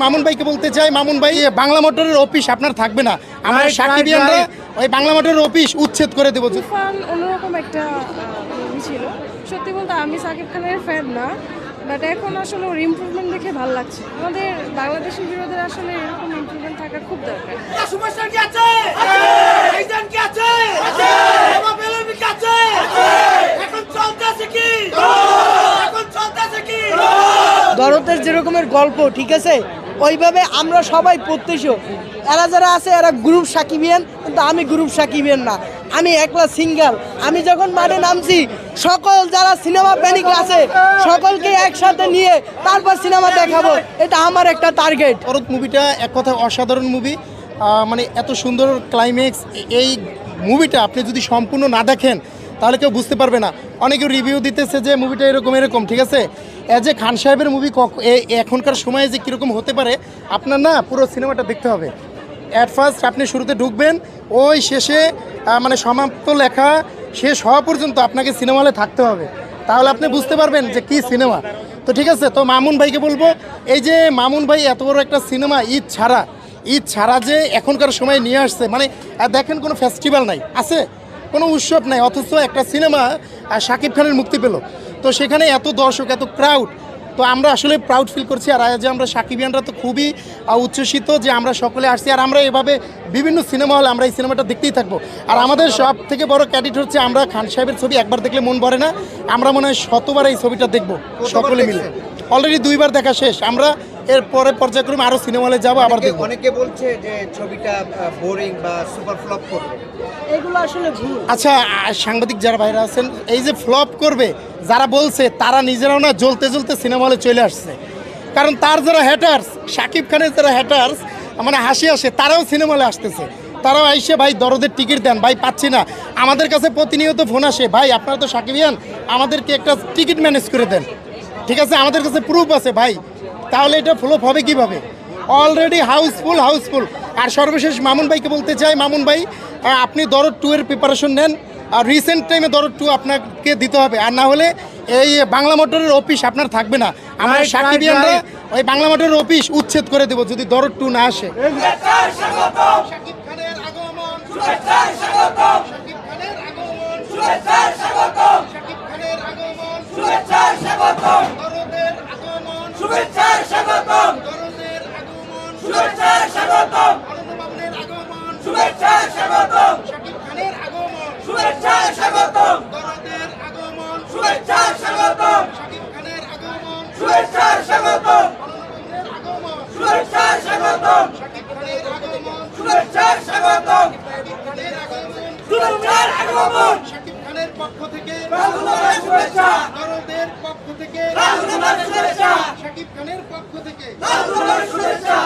মামুন ভাইকে বলতে চাই মামুন ভাই বাংলা মোটরের অফিস আপনার থাকবে না। আমরা সাকিবিয়ানরা ওই বাংলা মোটরের অফিস উচ্ছেদ করে দেবো। অন্যরকম একটা মুভি ছিল। সত্যি বলতে আমি সাকিব খানের ফ্যান না বাট এখন আসলে ওর ইমপ্রুভমেন্ট দেখে ভালো লাগছে। আমাদের বাংলাদেশি বিরোধের আসলে এরকম ইমপ্রুভমেন্ট থাকা খুব দরকার। সুপারস্টার কি আছে? এইজন কি আছে? কি আছে? এখন চলতেছে কি? এখন চলতেছে কি? দরদের যেরকমের গল্প ঠিক আছে? ওইভাবে আমরা সবাই প্রত্যেশ এরা যারা আছে, এরা গ্রুপ সাকিবিয়ান, কিন্তু আমি গ্রুপ সাকিবিয়ান না। আমি একলা সিঙ্গেল আমি যখন মাঠে নামছি, সকল যারা সিনেমা প্যানিক আছে, সকলকে একসাথে নিয়ে তারপর সিনেমা দেখাবো। এটা আমার একটা টার্গেট শরৎ মুভিটা এক কথা অসাধারণ মুভি মানে এত সুন্দর ক্লাইম্যাক্স এই মুভিটা আপনি যদি সম্পূর্ণ না দেখেন, তাহলে কেউ বুঝতে পারবে না। অনেকে রিভিউ দিতেছে যে মুভিটা এরকম এরকম, ঠিক আছে? অ্যাজ এ খান সাহেবের মুভি এখনকার সময়ে যে কীরকম হতে পারে, আপনার না পুরো সিনেমাটা দেখতে হবে। অ্যাট ফার্স্ট আপনি শুরুতে ঢুকবেন, ওই শেষে মানে সমাপ্ত লেখা শেষ হওয়া পর্যন্ত আপনাকে সিনেমা হলে থাকতে হবে। তাহলে আপনি বুঝতে পারবেন যে কি সিনেমা তো ঠিক আছে, তো মামুন ভাইকে বলব, এই যে মামুন ভাই এত বড় একটা সিনেমা ঈদ ছাড়া ঈদ ছাড়া যে এখনকার সময় নিয়ে আসছে মানে দেখেন কোনো ফেস্টিভ্যাল নাই, আছে? কোনো উৎসব নাই, অথচ একটা সিনেমা শাকিব খানের মুক্তি পেল। তো সেখানে এত দর্শক এত ক্রাউড তো আমরা আসলে প্রাউড ফিল করছি। আর আজ আমরা সাকিবিয়ানরা তো খুবই উচ্ছ্বসিত যে আমরা সকলে আসছি। আর আমরা এভাবে বিভিন্ন সিনেমা হল আমরা এই সিনেমাটা দেখতেই থাকব। আর আমাদের সব থেকে বড় ক্যাডিট হচ্ছে আমরা খান সাহেবের ছবি একবার দেখলে মন ভরে না। আমরা মনে হয় শতবার এই ছবিটা দেখব সকলে মিলে। অলরেডি দুইবার দেখা শেষ। আমরা এর পরে পর্যায়ক্রমে আরও সিনেমা হলে যাব আবার দেখব। অনেকে বলছে যে ছবিটা বোরিং বা সুপার ফ্লপ করবে। এগুলো আসলে ভুল। আচ্ছা সাংবাদিক যারা বাইরে আছেন এই যে ফ্লপ করবে যারা বলছে তারা নিজেরাও না জ্বলতে জ্বলতে সিনেমা হলে চলে আসছে। কারণ তার যারা হ্যাটার্স শাকিব খানের যারা হ্যাটার্স মানে হাসি আসে তারাও সিনেমা হলে আসতেছে। তারাও আইসে ভাই দরদের টিকিট দেন ভাই পাচ্ছি না। আমাদের কাছে প্রতিনিয়ত ফোন আসে ভাই আপনারা তো সাকিবিয়ান আমাদেরকে একটা টিকিট ম্যানেজ করে দেন। ঠিক আছে আমাদের কাছে প্রুফ আছে ভাই। তাহলে এটা ফ্লপ হবে কীভাবে? অলরেডি হাউসফুল হাউসফুল আর সর্বশেষ মামুন ভাইকে বলতে চাই মামুন ভাই আপনি দরদ টু এর প্রিপারেশন নেন। আর রিসেন্ট টাইমে দরদ টু আপনাকে দিতে হবে। আর না হলে এই বাংলা মোটরের অফিস আপনার থাকবে না। আমরা সাকিবিয়ানরা ওই বাংলা মোটরের অফিস উচ্ছেদ করে দেবো যদি দরদ টু না আসে শুভেচ্ছার স্বাগতম শাকিব খানের আগমন শুভেচ্ছার স্বাগতম শাকিব খানের আগমন শুভেচ্ছার স্বাগতম শাকিব খানের আগমন শুভেচ্ছার স্বাগতম দরদের আগমন শুভেচ্ছার স্বাগতম দরদের আগমন শুভেচ্ছার স্বাগতম অরণ্যবাবুনের আগমন শুভেচ্ছার স্বাগতম শাকিব খানের আগমন শুভেচ্ছার স্বাগতম দরদের আগমন শুভেচ্ছার স্বাগতম শাকিব খানের আগমন শুভেচ্ছার স্বাগতম অরণ্যবাবুনের আগমন শুভেচ্ছার স্বাগতম শাকিব খানের আগমন শুভেচ্ছার স্বাগতম শাকিব খানের আগমন শুভেচ্ছার আগমন শাকিব খানের পক্ষ থেকে শুভেচ্ছা দরদের পক্ষ থেকে শাকিব খানের পক্ষ থেকে শুভেচ্ছা।